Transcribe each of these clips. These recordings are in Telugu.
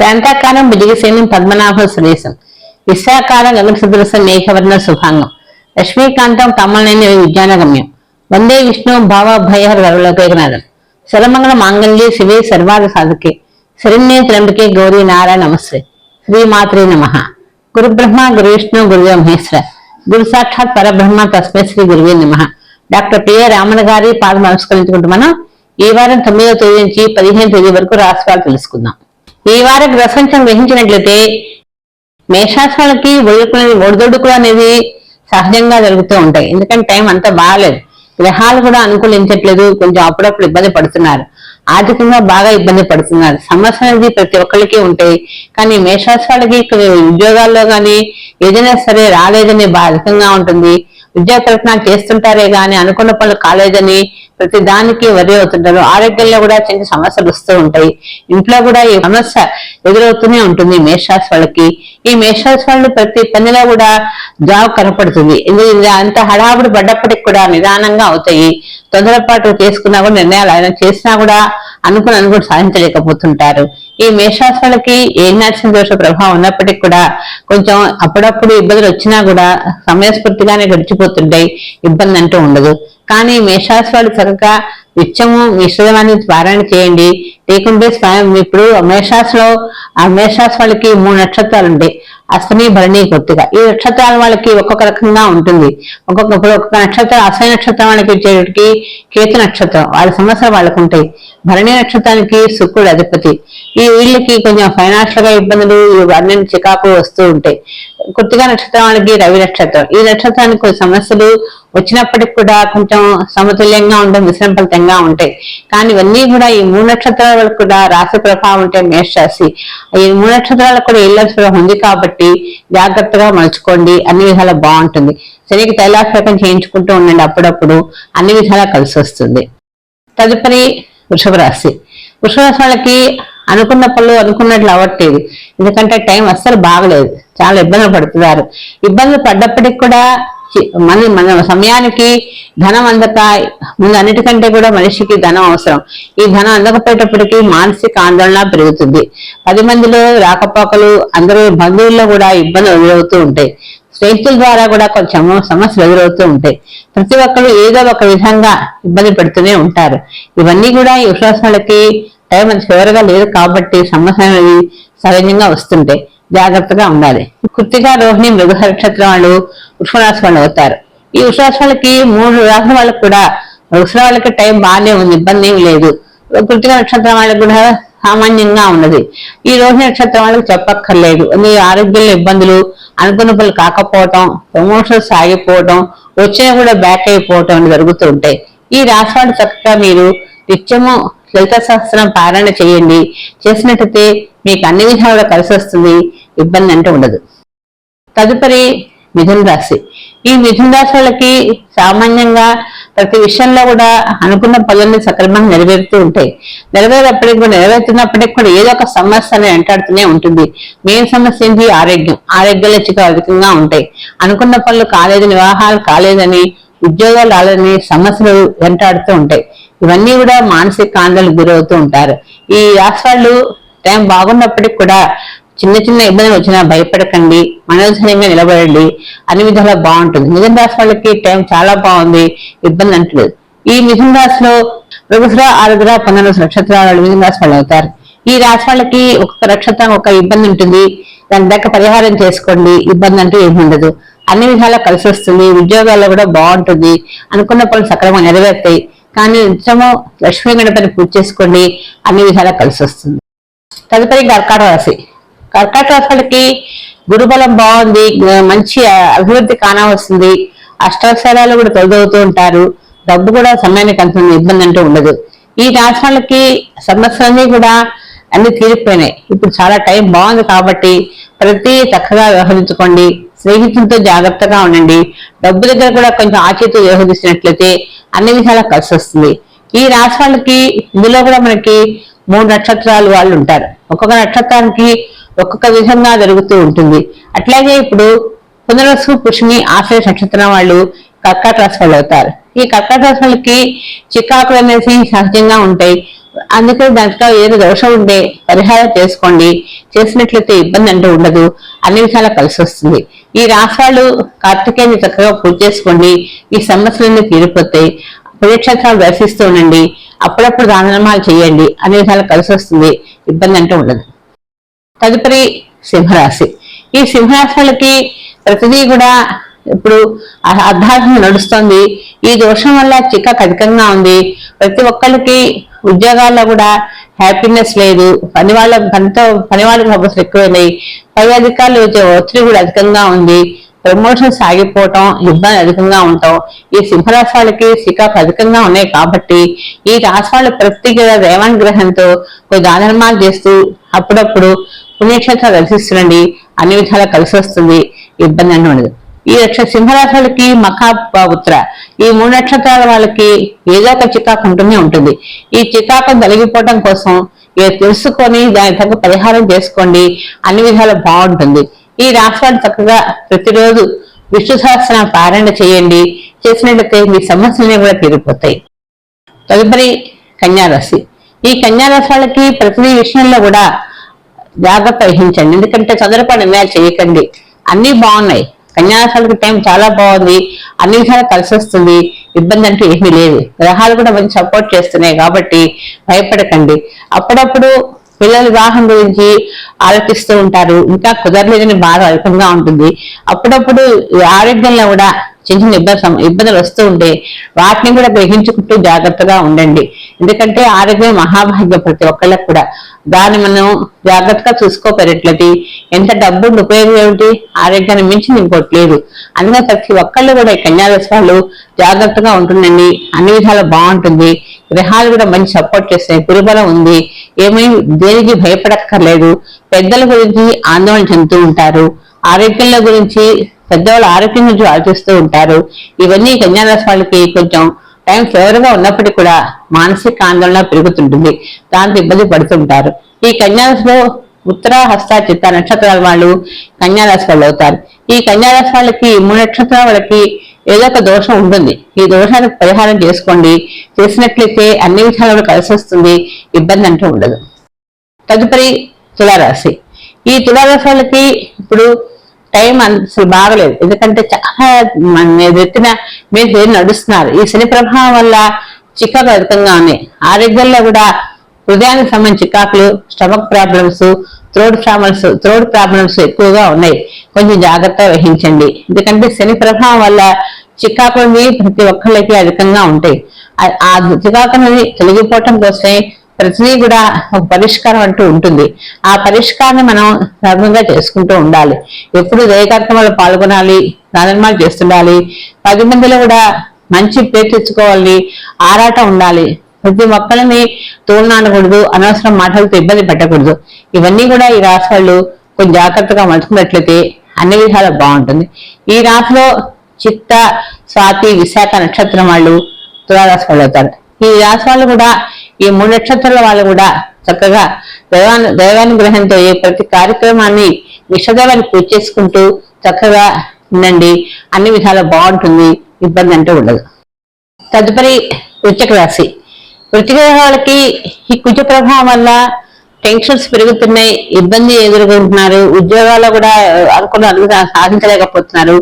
శాంతాకారం భుజగసేనం పద్మనాభ సురేశం. విశాఖారం గగనసదృశం మేఘవర్ణ శుభాంగం. లక్ష్మీకాంతం కమలనేని విజ్ఞానగమ్యం వందే విష్ణు భావభయహర వరలోకేకనాథం. శరమంగళ మాంగళ్యే శివే సర్వాద సాధకే. శరణ్యే త్రంబకే గౌరీ నారాయణ నమస్తే. శ్రీమాత్రే నమ. గురు బ్రహ్మ గురు విష్ణు గురువే మహేశ్వర గురు సాక్షాత్ పరబ్రహ్మ తస్మై శ్రీ గురువే నమ. డాక్టర్ పిఏ రామణ గారి పాదం నమస్కరించుకుంటూ మనం ఈ వారం తొమ్మిదో తేదీ నుంచి పదిహేను తేదీ వరకు రాష్ట్రాలు తెలుసుకుందాం. ఈ వారం గ్రహసంచం గ్రహించినట్లయితే మేషాసనాలకి ఒడుకునేది ఒడిదొడుకులు అనేది సహజంగా జరుగుతూ ఉంటాయి. ఎందుకంటే టైం అంత బాగాలేదు. గ్రహాలు కూడా అనుకూలించట్లేదు. కొంచెం అప్పుడప్పుడు ఇబ్బంది పడుతున్నారు. ఆర్థికంగా బాగా ఇబ్బంది పడుతున్నారు. సమస్య అనేది ప్రతి ఒక్కరికి ఉంటాయి. కానీ మేషాశ్వాళకి ఉద్యోగాల్లో కానీ ఏదైనా సరే రాలేదని బాధకంగా ఉంటుంది. విద్యా ప్రయత్నాలు చేస్తుంటారే గాని అనుకున్న పనులు కాలేదని ప్రతి దానికి వరి అవుతుంటారు. ఆరోగ్యంలో కూడా చిన్న సమస్యలు వస్తూ ఉంటాయి. ఇంట్లో కూడా ఈ సమస్య ఎదురవుతూనే ఉంటుంది మేషరాశి వాళ్ళకి. ఈ మేషరాశి వాళ్ళు ప్రతి పనిలో కూడా జాబ్ కనపడుతుంది. ఇది అంత హడావుడి పడ్డప్పటికి కూడా నిదానంగా అవుతాయి. తొందరపాటు చేసుకున్నా కూడా నిర్ణయాలు ఆయన చేసినా కూడా అనుకుని అనుకుని సాధించలేకపోతుంటారు. ఈ మేషరాశి వాళ్ళకి ఏ నడిచిన దోష ప్రభావం ఉన్నప్పటికీ కూడా కొంచెం అప్పుడప్పుడు ఇబ్బందులు వచ్చినా కూడా సమయస్ఫూర్తిగానే గడిచిపోతుంటాయి. ఇబ్బంది అంటూ ఉండదు. కానీ మేషరాశి చక్కగా నిత్యము మిశ్రమాన్ని పారాయణ చేయండి. లేకుంటే స్వయం ఇప్పుడు మేషాసులో ఆ మేషాసు వాళ్ళకి మూడు నక్షత్రాలు ఉంటాయి అశ్వని భరణి కొద్దిగా ఈ నక్షత్రాల వాళ్ళకి ఒక్కొక్క రకంగా ఉంటుంది. ఒక్కొక్క ఇప్పుడు ఒక్కొక్క నక్షత్రం అశ్వని నక్షత్రం వాళ్ళకి వచ్చేటికి కేతు నక్షత్రం వాళ్ళ సమస్యలు వాళ్ళకు ఉంటాయి. భరణి నక్షత్రానికి శుక్రుడు అధిపతి. ఈ వీళ్ళకి కొంచెం ఫైనాన్షియల్గా ఇబ్బందులు ఇవన్నీ చికాకు వస్తూ ఉంటాయి. కొద్దిగా నక్షత్రం వాళ్ళకి రవి నక్షత్రం. ఈ నక్షత్రానికి కొన్ని సమస్యలు వచ్చినప్పటికి కూడా కొంచెం సమతుల్యంగా ఉండడం విశ్రంఫలితంగా ఉంటాయి. కానీ ఇవన్నీ కూడా ఈ మూడు నక్షత్రాల కూడా రాశి ప్రభావం ఉంటే మేషరాశి. ఈ మూడు నక్షత్రాలకు కూడా ఇళ్ళ ప్రభావం ఉంది కాబట్టి జాగ్రత్తగా మలుచుకోండి. అన్ని విధాలా బాగుంటుంది. శనికి తైలాభిషేకం చేయించుకుంటూ ఉండండి అప్పుడప్పుడు. అన్ని విధాలా కలిసి వస్తుంది. తదుపరి వృషభ రాశి. వృషభ రాశి వాళ్ళకి అనుకున్న పనులు అనుకున్నట్లు అవ్వట్లేదు. ఎందుకంటే టైం అస్సలు బాగలేదు. చాలా ఇబ్బందులు పడుతున్నారు. ఇబ్బందులు పడ్డప్పటికి కూడా మన మన సమయానికి ధనం అందక ముందు అన్నిటికంటే కూడా మనిషికి ధనం అవసరం. ఈ ధనం అందకపోయేటప్పటికి మానసిక ఆందోళన పెరుగుతుంది. పది మందిలో రాకపోకలు అందరూ బంధువుల్లో కూడా ఇబ్బందులు ఎదురవుతూ ఉంటాయి. స్నేహితుల ద్వారా కూడా కొంచెం సమస్యలు ఎదురవుతూ ఉంటాయి. ప్రతి ఒక్కరు ఏదో ఒక విధంగా ఇబ్బంది పెడుతూనే ఉంటారు. ఇవన్నీ కూడా ఈ విశ్వాసాలకి టైం అంత లేదు కాబట్టి సమస్య అనేది సహజంగా వస్తుంటాయి జాగ్రత్తగా ఉండాలి. కృతిగా రోహిణి మృగ నక్షత్రం వాళ్ళు వృషభరాశి వాళ్ళు అవుతారు. ఈ వృషభరాశి మూడు రాశుల వాళ్ళకి కూడా వృషభ వాళ్ళకి టైం బాగానే ఉంది ఇబ్బంది ఏం లేదు. కృతిక నక్షత్రం వాళ్ళకి కూడా సామాన్యంగా ఉన్నది. ఈ రోహిణి నక్షత్రం వాళ్ళకి చెప్పక్కర్లేదు. మీ ఆరోగ్యంలో ఇబ్బందులు అనుకున్న పనులు కాకపోవటం ప్రమోషన్స్ ఆగిపోవటం వచ్చినా కూడా బ్యాక్ అయిపోవటం జరుగుతూ ఉంటాయి. ఈ రాశి వాళ్ళు చక్కగా మీరు నిత్యము లలిత సహస్రం పారాయణ చేయండి. చేసినట్టయితే మీకు అన్ని విధాలుగా కలిసి వస్తుంది. ఇబ్బంది అంటే ఉండదు. తదుపరి మిథున రాశి. ఈ మిథున రాశి వాళ్ళకి సామాన్యంగా ప్రతి విషయంలో కూడా అనుకున్న పనులన్నీ సక్రమంగా నెరవేరుతూ ఉంటాయి. నెరవేరప్పటికి కూడా నెరవేరుతున్నప్పటికి కూడా ఏదో ఒక సమస్య అనేది వెంటాడుతూనే ఉంటుంది. మెయిన్ సమస్య ఏంటి? ఆరోగ్యం. ఆరోగ్యాలు చిక అధికంగా ఉంటాయి. అనుకున్న పనులు కాలేదని వివాహాలు కాలేదని ఉద్యోగాలు అలానే సమస్యలు వెంటాడుతూ ఉంటాయి. ఇవన్నీ కూడా మానసిక ఆందోళనకు గురవుతూ ఉంటారు. ఈ రాష్ట్రాలు టైం బాగున్నప్పటికి కూడా చిన్న చిన్న ఇబ్బందులు వచ్చినా భయపడకండి మనోధైర్యంగా నిలబడండి. అన్ని విధాలా బాగుంటుంది. మిథున రాశి వాళ్ళకి టైం చాలా బాగుంది ఇబ్బంది అంటలేదు. ఈ మిథున రాశిలో మృగసుర ఆరుగుర పన్నెండు నక్షత్రాల మిథున రాశి వాళ్ళు అవుతారు. ఈ రాశి వాళ్ళకి ఒక్కొక్క నక్షత్రం ఒక ఇబ్బంది ఉంటుంది. దాని దగ్గర పరిహారం చేసుకోండి ఇబ్బంది అంటూ ఏమి ఉండదు. అన్ని విధాలా కలిసి వస్తుంది ఉద్యోగాల్లో కూడా బాగుంటుంది అనుకున్న పనులు సక్రమంగా నెరవేరుతాయి. కానీ నిత్యము లక్ష్మీ గణపతిని పూజ చేసుకోండి అన్ని విధాలా కలిసి వస్తుంది. తదుపరి కర్కాట రాశి. కర్కాట రాశులకి గురుబలం బాగుంది మంచి అభివృద్ధి కానా వస్తుంది. అష్టాక్షరాలు కూడా తొలగవుతూ ఉంటారు. డబ్బు కూడా సమయానికి అంత ఇబ్బంది అంటూ ఉండదు. ఈ రాష్ట్రాలకి సమస్యలన్నీ కూడా అన్ని తీరిపోయినాయి. ఇప్పుడు చాలా టైం బాగుంది కాబట్టి ప్రతి చక్కగా వ్యవహరించుకోండి. స్నేహితులతో జాగ్రత్తగా ఉండండి. డబ్బు దగ్గర కూడా కొంచెం ఆచితూ వ్యవహరిస్తున్నట్లయితే అన్ని విధాలా కలిసి వస్తుంది. ఈ రాశి వాళ్ళకి ఇందులో కూడా మనకి మూడు నక్షత్రాలు వాళ్ళు ఉంటారు. ఒక్కొక్క నక్షత్రానికి ఒక్కొక్క విధంగా జరుగుతూ ఉంటుంది. అట్లాగే ఇప్పుడు పునరసు పుష్మి ఆశ్రయ నక్షత్రం వాళ్ళు కర్కాట రాశి వాళ్ళు అవుతారు. ఈ కర్కాటక రాశి చికాకులు అనేసి సహజంగా ఉంటాయి. అందుకే దాంట్లో ఏదో దోషం ఉంటే పరిహారం చేసుకోండి. చేసినట్లయితే ఇబ్బంది అంటూ ఉండదు. అన్ని విషయాలు కలిసి వస్తుంది. ఈ రాసాలు వాళ్ళు కార్తికేయని చక్కగా పూజ చేసుకోండి. ఈ సమస్యలన్నీ తీరిపోతాయి. పుణ్యక్షేత్రాలు దర్శిస్తూ ఉండండి. అప్పుడప్పుడు దానధర్మాలు చేయండి. అన్ని విధాలు కలిసి వస్తుంది. ఇబ్బంది అంటూ ఉండదు. తదుపరి సింహరాశి. ఈ సింహరాశి వాళ్ళకి ప్రతిదీ కూడా ఇప్పుడు అర్ధార్థం నడుస్తుంది. ఈ దోషం వల్ల చిక్కకు అధికంగా ఉంది. ప్రతి ఒక్కరికి ఉద్యోగాల్లో కూడా హ్యాపీనెస్ లేదు. పని వాళ్ళ పనితో పని వాళ్ళకి సమస్యలు ఎక్కువైనాయి. పై అధికారులు వచ్చే ఒత్తిడి కూడా అధికంగా ఉంది. ప్రమోషన్స్ ఆగిపోవటం ఇబ్బంది అధికంగా ఉండటం ఈ సింహరాశాలకి వాళ్ళకి శిఖాకు అధికంగా ఉన్నాయి కాబట్టి ఈ రాశాలు వాళ్ళు ప్రత్యేక దేవానుగ్రహంతో కొన్ని దానధర్మాలు చేస్తూ అప్పుడప్పుడు పుణ్యక్షేత్రాలు దర్శిస్తుండండి. అన్ని విధాలా కలిసి వస్తుంది. ఇబ్బంది అని ఉండదు. ఈ నక్ష సింహరాశులకి మఖా ఉత్తర. ఈ మూడు నక్షత్రాల వాళ్ళకి ఏదో ఒక చికాకు ఉంటూనే ఉంటుంది. ఈ చికాకు తొలగిపోవడం కోసం తెలుసుకొని దాని తగ్గ పరిహారం చేసుకోండి. అన్ని విధాలు బాగుంటుంది. ఈ రాష్ట్రాలు చక్కగా ప్రతిరోజు విష్ణు సహస్రం పారాయణ చేయండి. చేసినట్లయితే మీ సమస్యలన్నీ కూడా తీరిపోతాయి. తదుపరి కన్యారాశి ఈ కన్యారాశి వాళ్ళకి ప్రతి విషయంలో కూడా జాగ్రత్త వహించండి. ఎందుకంటే చదరపడి నిర్ణయాలు చేయకండి. అన్నీ బాగున్నాయి. కన్యారాశులకి టైం చాలా బాగుంది. అన్ని విషయాలు కలిసి వస్తుంది ఇబ్బంది అంటూ ఏమీ లేదు. గ్రహాలు కూడా మంచి సపోర్ట్ చేస్తున్నాయి కాబట్టి భయపడకండి. అప్పుడప్పుడు పిల్లల వివాహం గురించి ఆలోచిస్తూ ఉంటారు. ఇంకా కుదరలేదని బాధ అధికంగా ఉంటుంది. అప్పుడప్పుడు ఆరోగ్యంలో కూడా చిన్న చిన్న ఇబ్బంది ఇబ్బందులు వస్తూ ఉంటే వాటిని కూడా గ్రహించుకుంటూ జాగ్రత్తగా ఉండండి. ఎందుకంటే ఆరోగ్యం మహాభాగ్యం ప్రతి ఒక్కళ్ళకి కూడా. దాన్ని మనం జాగ్రత్తగా చూసుకోపోయేట్లయితే ఎంత డబ్బు ఉపయోగం ఏమిటి? ఆరోగ్యాన్ని మించి ఇంకోటి లేదు. అందుకని ప్రతి ఒక్కళ్ళు కూడా ఈ కన్యాదశ వాళ్ళు జాగ్రత్తగా ఉంటుందండి అన్ని విధాలు బాగుంటుంది. గ్రహాలు కూడా మంచి సపోర్ట్ చేస్తాయి. గురుబలం ఉంది. ఏమీ దేనికి భయపడక్కర్లేదు. పెద్దల గురించి ఆందోళన చెందుతూ ఉంటారు. ఆరోగ్యంలో గురించి పెద్దవాళ్ళు ఆరోగ్యం గురించి ఆలోచిస్తూ ఉంటారు. ఇవన్నీ కన్యారాశి వాళ్ళకి కొంచెం టైం ఫేవర్గా ఉన్నప్పటికీ కూడా మానసిక ఆందోళన పెరుగుతుంటుంది. దాంతో ఇబ్బంది పడుతుంటారు. ఈ కన్యారాశిలో ఉత్తర హస్త చిత్త నక్షత్రాల వాళ్ళు కన్యారాశి వాళ్ళు అవుతారు. ఈ కన్యారాశి వాళ్ళకి మూడు నక్షత్రాల వాళ్ళకి ఏదో ఒక దోషం ఉంటుంది. ఈ దోషానికి పరిహారం చేసుకోండి. చేసినట్లయితే అన్ని విషయాలలో కలిసి వస్తుంది. ఇబ్బంది అంటూ ఉండదు. తదుపరి తులారాశి. ఈ తులారాశి వాళ్ళకి ఇప్పుడు టైం అసలు బాగలేదు. ఎందుకంటే చాలా ఎత్తిన మీరు నడుస్తున్నారు. ఈ శని ప్రభావం వల్ల చికాకు అధికంగా ఉన్నాయి ఆరోగ్యంలో కూడా హృదయానికి సంబంధించి చికాకులు stomach problems throat problems throat problems ఎక్కువగా ఉన్నాయి. కొంచెం జాగ్రత్త వహించండి. ఎందుకంటే శని ప్రభావం వల్ల చికాకులు ప్రతి ఒక్కళ్ళకి అధికంగా ఉంటాయి. ఆ చికాకు తొలగిపోవటం కోసమే ప్రతిదీ కూడా ఒక పరిష్కారం అంటూ ఉంటుంది. ఆ పరిష్కారాన్ని మనం ధర్మంగా చేసుకుంటూ ఉండాలి. ఎప్పుడు దయకార్యక్రమాలు పాల్గొనాలి ప్రాధర్మాలు చేస్తుండాలి పది మందిలో కూడా మంచి పేరు తెచ్చుకోవాలి ఆరాటం ఉండాలి. ప్రతి మొక్కలని తోలనాడకూడదు అనవసరం మాటలతో ఇబ్బంది పెట్టకూడదు. ఇవన్నీ కూడా ఈ రాశి కొంచెం జాగ్రత్తగా మలుచుకున్నట్లయితే అన్ని విధాలు బాగుంటుంది. ఈ రాశిలో చిత్త స్వాతి విశాఖ నక్షత్రం వాళ్ళు తులారాశి వాళ్ళు అవుతారు. ఈ రాశి వాళ్ళు కూడా ఈ మూడు నక్షత్రాల వాళ్ళు కూడా చక్కగా దైవాను దైవానుగ్రహంతో ఏ ప్రతి కార్యక్రమాన్ని విషదేవాన్ని పూజ చేసుకుంటూ చక్కగా ఉండండి. అన్ని విధాలు బాగుంటుంది. ఇబ్బంది అంటే ఉండదు. తదుపరి వృత్తిక రాశి. వృత్తిక వాళ్ళకి ఈ కుజ ప్రభావం వల్ల టెన్షన్స్ పెరుగుతున్నాయి. ఇబ్బంది ఎదుర్కొంటున్నారు. ఉద్యోగాల్లో కూడా అనుకున్న సాధించలేకపోతున్నారు.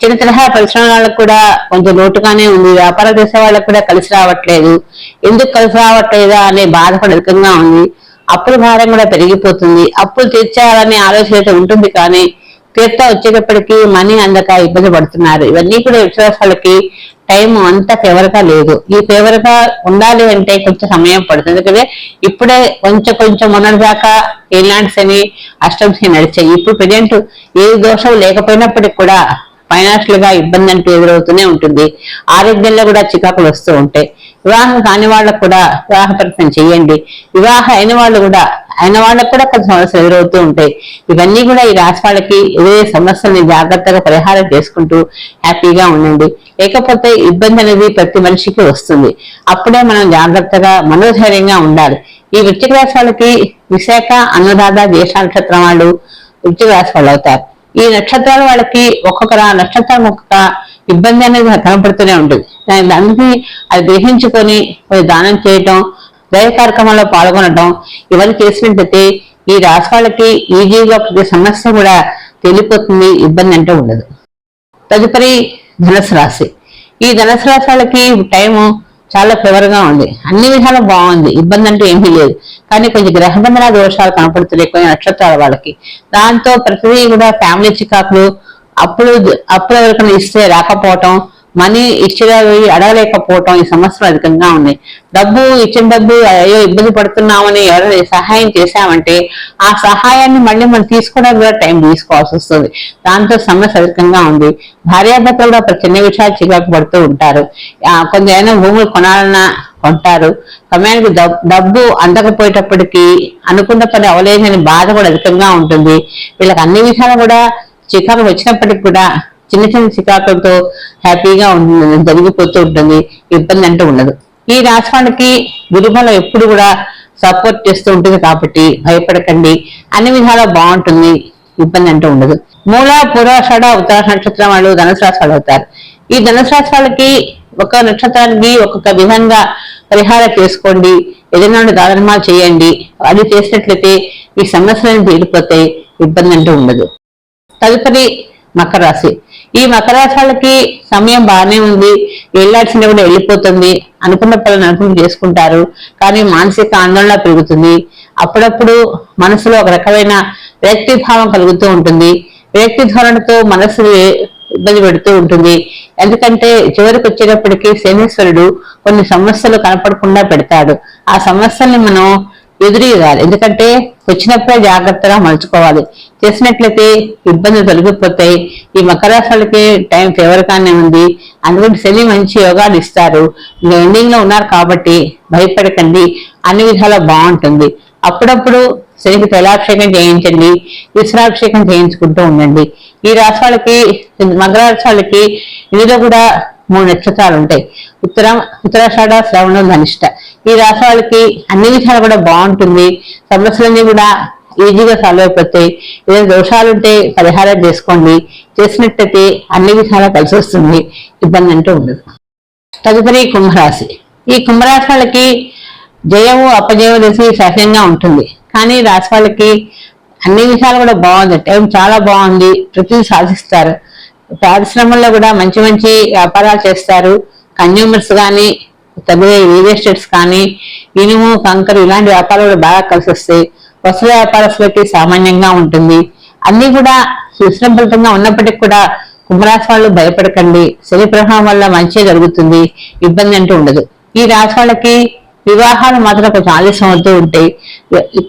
చిన్న తరహా పరిశ్రమలకు కూడా కొంచెం లోటుగానే ఉంది. వ్యాపార చేసే వాళ్ళకు కూడా కలిసి రావట్లేదు. ఎందుకు కలిసి రావట్లేదా అనే బాధ అధికంగా ఉంది. అప్పుల భారం కూడా పెరిగిపోతుంది. అప్పులు తీర్చాలనే ఆలోచన అయితే ఉంటుంది కానీ తీర్తా వచ్చేటప్పటికి మనీ అందక ఇబ్బంది పడుతున్నారు. ఇవన్నీ కూడా విశ్వాసాలకి టైం అంత ఫేవర్గా లేదు. ఈ ఫేవర్గా ఉండాలి అంటే కొంచెం సమయం పడుతుంది. ఎందుకంటే ఇప్పుడే కొంచెం కొంచెం మొన్నటిదాకా ఏలాంటి అని అష్టంశని నడిచాయి. ఇప్పుడు ప్రజెంట్ ఏ దోషం లేకపోయినప్పటికి కూడా ఫైనాన్షియల్గా ఇబ్బంది అంటూ ఎదురవుతూనే ఉంటుంది. ఆరోగ్యంలో కూడా చికాకులు వస్తూ ఉంటాయి. వివాహం కాని వాళ్ళకు కూడా వివాహ ప్రయత్నం చేయండి. వివాహ అయిన వాళ్ళు కూడా అయిన వాళ్ళకు కూడా కొన్ని సమస్యలు ఎదురవుతూ ఉంటాయి. ఇవన్నీ కూడా ఈ రాశి వాళ్ళకి ఏ సమస్యల్ని జాగ్రత్తగా పరిహారం చేసుకుంటూ హ్యాపీగా ఉండండి. లేకపోతే ఇబ్బంది అనేది ప్రతి మనిషికి వస్తుంది. అప్పుడే మనం జాగ్రత్తగా మనోధైర్యంగా ఉండాలి. ఈ వృత్తిక రాశి వాళ్ళకి విశాఖ అన్నదాత దేశ నక్షత్రం వాళ్ళు వృత్తిక రాశి వాళ్ళు అవుతారు. ఈ నక్షత్రాల వాళ్ళకి ఒక్కొక్క నక్షత్రం ఒక్కొక్క ఇబ్బంది అనేది కనపడుతూనే ఉంటుంది. దాని- అందుకే అది గ్రహించుకొని దానం చేయటం దయ కార్యక్రమంలో పాల్గొనడం ఇవన్నీ చేసినట్లయితే ఈ రాశి వాళ్ళకి ఈజీగా ప్రతి సమస్య కూడా తెలిపోతుంది ఇబ్బంది అంటే ఉండదు. తదుపరి ధనుసు రాశి. ఈ ధనుసు రాశి వాళ్ళకి టైము చాలా ఫేవర్గా ఉంది. అన్ని విధాలు బాగుంది. ఇబ్బంది అంటూ ఏమీ లేదు. కానీ కొంచెం గ్రహబంధన దోషాలు కనపడుతున్నాయి. కొన్ని నక్షత్రాల వాళ్ళకి. దాంతో ప్రతిదీ కూడా ఫ్యామిలీ చికాకులు అప్పులు అప్పులు ఎవరికైనా ఇస్తే రాకపోవటం మనీ ఇచ్చేది అడగలేకపోవటం ఈ సమస్యలు అధికంగా ఉన్నాయి. డబ్బు ఇచ్చిన డబ్బు అయ్యో ఇబ్బంది పడుతున్నామని ఎవరైనా సహాయం చేశామంటే ఆ సహాయాన్ని మళ్ళీ మనం తీసుకోవడానికి కూడా టైం తీసుకోవాల్సి వస్తుంది. దాంతో సమస్య అధికంగా ఉంది. భార్యాభర్తలు కూడా ప్రతి చిన్న విషయాలు చికాకు పడుతూ ఉంటారు. కొంత ఏమైనా భూములు కొనాలన్నా కొంటారు. సమయానికి డబ్బు అందకపోయేటప్పటికీ అనుకున్న పని అవలేదని బాధ కూడా అధికంగా ఉంటుంది. వీళ్ళకి అన్ని విషయాలు కూడా చికాకు వచ్చినప్పటికి కూడా చిన్న చిన్న చికాకులతో హ్యాపీగా ఉంటుంది జరిగిపోతూ ఉంటుంది ఇబ్బంది అంటూ ఉండదు. ఈ రాశి వాళ్ళకి గురుబలం ఎప్పుడు కూడా సపోర్ట్ చేస్తూ ఉంటుంది కాబట్టి భయపడకండి. అన్ని విధాలా బాగుంటుంది ఇబ్బంది అంటూ ఉండదు. మూల పూర్వాషాఢ ఉత్తర నక్షత్రం వాళ్ళు ధనుసు రాశి వాళ్ళు అవుతారు. ఈ ధనుసు రాశి వాళ్ళకి ఒక నక్షత్రానికి ఒక్కొక్క విధంగా పరిహారం చేసుకోండి ఏదైనా ఒకటి చేయండి. అది చేసినట్లయితే ఈ సమస్యలను తీరిపోతే ఇబ్బంది అంటూ ఉండదు. తదుపరి మకర రాశి. ఈ మకర రాశి వాళ్ళకి సమయం బాగానే ఉంది. వెళ్ళాల్సిన కూడా వెళ్ళిపోతుంది. అనుకున్న పనులు అనుకుని చేసుకుంటారు. కానీ మానసిక ఆందోళన పెరుగుతుంది. అప్పుడప్పుడు మనసులో ఒక రకమైన వ్యక్తి భావం కలుగుతూ ఉంటుంది. వ్యక్తి ధోరణితో మనసు ఇబ్బంది పెడుతూ ఉంటుంది. ఎందుకంటే చివరికి వచ్చేటప్పటికి శనీశ్వరుడు కొన్ని సమస్యలు కనపడకుండా పెడతాడు. ఆ సమస్యల్ని మనం ఎదురీయాలి ఎందుకంటే వచ్చినప్పుడే జాగ్రత్తగా మలుచుకోవాలి. చేసినట్లయితే ఇబ్బందులు తొలగిపోతాయి. ఈ మకర రాశులకి టైం ఫేవర్ గానే ఉంది. అందుకని శని మంచి యోగాలు ఇస్తారు. ఎండింగ్లో ఉన్నారు కాబట్టి భయపడకండి. అన్ని విధాలా బాగుంటుంది. అప్పుడప్పుడు శనికి తైలాభిషేకం చేయించండి. విశ్రాభిషేకం చేయించుకుంటూ ఉండండి. ఈ రాష్ట్రాలకి మకర రాష్ట్రాలకి ఇందులో కూడా మూడు నక్షత్రాలు ఉంటాయి. ఉత్తరం ఉత్తరాషాఢ శ్రవణం ధనిష్ట. ఈ రాశి వాళ్ళకి అన్ని విషయాలు కూడా బాగుంటుంది. సమస్యలన్నీ కూడా ఈజీగా సాల్వ్ అయిపోతాయి. ఏదైనా దోషాలుంటే పరిహారం చేసుకోండి. చేసినట్టయితే అన్ని విషయాలు కలిసి వస్తుంది. ఇబ్బంది అంటూ ఉండదు. తదుపరి కుంభరాశి. ఈ కుంభరాశి వాళ్ళకి జయము అపజయము తెలిసి సహజంగా ఉంటుంది. కానీ ఈ రాశి వాళ్ళకి అన్ని విషయాలు కూడా బాగుంది. టైం చాలా బాగుంది. ప్రతిదీ సాధిస్తారు. పరిశ్రమల్లో కూడా మంచి మంచి వ్యాపారాలు చేస్తారు. కన్జ్యూమర్స్ కానీ తగ్గే రియల్ ఎస్టేట్స్ కానీ ఇనుము కంకర ఇలాంటి వ్యాపారాలు కూడా బాగా కలిసి వస్తాయి. వస్త్ర వ్యాపారస్తులకి సామాన్యంగా ఉంటుంది. అన్ని కూడా సుశ్రంభరితంగా ఉన్నప్పటికీ కూడా కుంభరాశి వాళ్ళు భయపడకండి. శని ప్రభావం వల్ల మంచి జరుగుతుంది. ఇబ్బంది అంటూ ఉండదు. ఈ రాశి వాళ్ళకి వివాహాలు మాత్రం కొంచెం ఆలస్యం అవుతూ ఉంటాయి.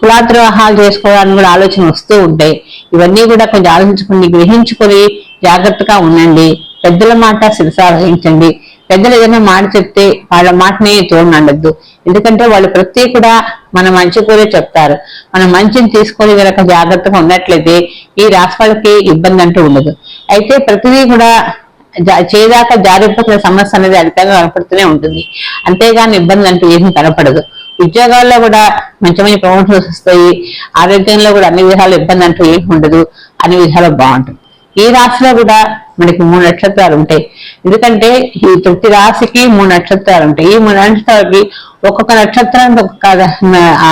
కులాంతర వివాహాలు చేసుకోవడానికి కూడా ఆలోచన వస్తూ ఉంటాయి. ఇవన్నీ కూడా కొంచెం ఆలోచించుకుని గ్రహించుకొని జాగ్రత్తగా ఉండండి. పెద్దల మాట శిరసాహించండి పెద్దలు ఏదైనా మాట చెప్తే వాళ్ళ మాటని తోడనడద్దు ఎందుకంటే వాళ్ళు ప్రతి కూడా మన మంచి కోరే చెప్తారు. మన మంచిని తీసుకొని గనక జాగ్రత్తగా ఉన్నట్లయితే ఈ రాశి వాళ్ళకి ఇబ్బంది అంటూ ఉండదు. అయితే ప్రతిదీ కూడా జా- చేదాకా జారిపోతున్న సమస్య అనేది అధికంగా కనపడుతూనే ఉంటుంది. అంతేగాని ఇబ్బంది అంటూ ఏమీ కనపడదు. ఉద్యోగాల్లో కూడా మంచి మంచి ప్రమోషన్స్ వస్తాయి. ఆరోగ్యంలో కూడా అన్ని విధాలు ఇబ్బంది అంటూ ఏమి ఉండదు. అన్ని విధాలు బాగుంటుంది. ఈ రాశిలో కూడా మనకి మూడు నక్షత్రాలు ఉంటాయి. ఎందుకంటే ఈ ప్రతి రాశికి మూడు నక్షత్రాలు ఉంటాయి. ఈ మూడు నక్షత్రాలకి ఒక్కొక్క నక్షత్రానికి ఒక్కొక్క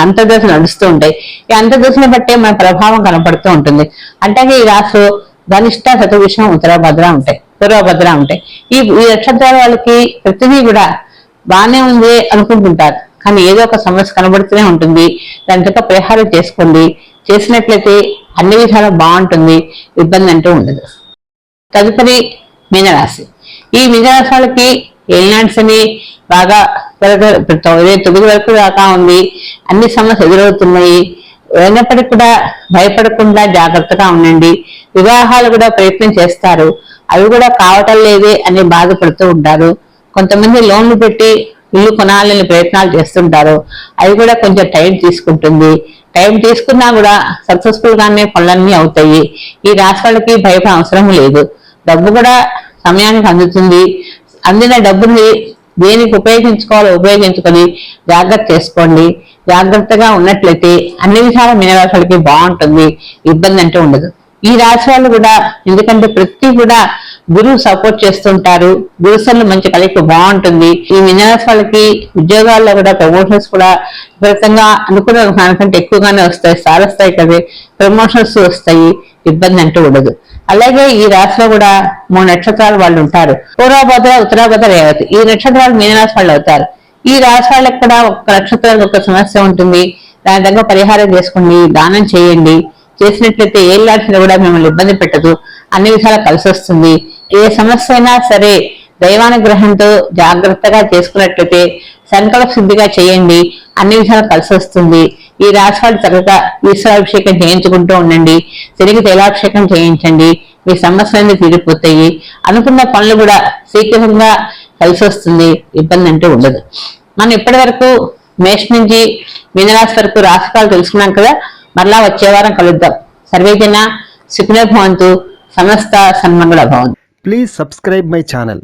అంతర్దశ నడుస్తూ ఉంటాయి. ఈ అంతర్దశను బట్టే మన ప్రభావం కనపడుతూ ఉంటుంది. అంటే ఈ రాశి ధనిష్ట శతవిషం ఉత్తరభద్ర ఉంటాయి. పూర్వభద్ర ఉంటాయి. ఈ ఈ నక్షత్రాల వాళ్ళకి ప్రతిదీ కూడా బాగానే ఉంది అనుకుంటుంటారు. కానీ ఏదో ఒక సమస్య కనబడుతూనే ఉంటుంది. దాని యొక్క పరిహారం చేసుకోండి. చేసినట్లయితే అన్ని విధాలు బాగుంటుంది ఇబ్బంది అంటూ ఉండదు. తదుపరి మీనరాశి. ఈ మీనరాశాలకి వాళ్ళకి ఏలినాడ్స్ అని బాగా త్వరగా తొమ్మిది వరకు దాకా ఉంది. అన్ని సమస్యలు ఎదురవుతున్నాయి. అయినప్పటికీ కూడా భయపడకుండా జాగ్రత్తగా ఉండండి. వివాహాలు కూడా ప్రయత్నం చేస్తారు. అవి కూడా కావటం లేదే అని బాధపడుతూ ఉంటారు. కొంతమంది లోన్లు పెట్టి ఇల్లు కొనాలని ప్రయత్నాలు చేస్తుంటారు. అవి కూడా కొంచెం టైం తీసుకుంటుంది. టైం తీసుకున్నా కూడా సక్సెస్ఫుల్ గానే పనులన్నీ అవుతాయి. ఈ రాశి వాళ్ళకి భయపడే అవసరం లేదు. డబ్బు కూడా సమయానికి అందుతుంది. అందిన డబ్బుని దేనికి ఉపయోగించుకోవాలో ఉపయోగించుకొని జాగ్రత్త చేసుకోండి. జాగ్రత్తగా ఉన్నట్లయితే అన్ని విధాల మీనరాశులకి బాగుంటుంది. ఇబ్బంది అంటే ఉండదు. ఈ రాశి వాళ్ళు కూడా ఎందుకంటే ప్రతి కూడా గురువు సపోర్ట్ చేస్తుంటారు. గురుసన్లు మంచి కలిపి బాగుంటుంది. ఈ మీనరాశి వాళ్ళకి ఉద్యోగాల్లో కూడా ప్రమోషన్స్ కూడా విపరీతంగా అనుకున్న దానికంటే ఎక్కువగానే వస్తాయి సార్ వస్తాయి కదా. ప్రమోషన్స్ వస్తాయి ఇబ్బంది అంటూ ఉండదు. అలాగే ఈ రాశిలో కూడా మూడు నక్షత్రాలు వాళ్ళు ఉంటారు. పూర్వభద్ర ఉత్తరాభద్ర రేవతి. ఈ నక్షత్రాలు మీనరాశి వాళ్ళు అవుతారు. ఈ రాశి వాళ్ళకి కూడా ఒక నక్షత్రానికి ఒక సమస్య ఉంటుంది. దాని దగ్గర పరిహారం చేసుకోండి దానం చేయండి. చేసినట్లయితే ఏ లాంటిని కూడా మిమ్మల్ని ఇబ్బంది పెట్టదు. అన్ని విధాలు కలిసి వస్తుంది ఏ సమస్య అయినా సరే దైవానుగ్రహంతో జాగ్రత్తగా చేసుకున్నట్లయితే సంకల్ప శుద్ధిగా చేయండి. అన్ని విధాలు కలిసి వస్తుంది ఈ రాశి చక్కగా ఈశ్వరాభిషేకం చేయించుకుంటూ ఉండండి. తిరిగి తైలాభిషేకం చేయించండి. మీ సమస్యలన్నీ తీరిపోతాయి. అనుకున్న పనులు కూడా శీఘ్రంగా కలిసి వస్తుంది ఇబ్బంది అంటూ ఉండదు. మనం ఇప్పటి వరకు మేష నుంచి మీనరాశి వరకు రాశిఫలాలు తెలుసుకున్నాం కదా. మరలా వచ్చే వారం కలుద్దాం. సర్వేజన సుఖిన భవంతు. సమస్త సన్మంగళ భవంతు. Please subscribe my channel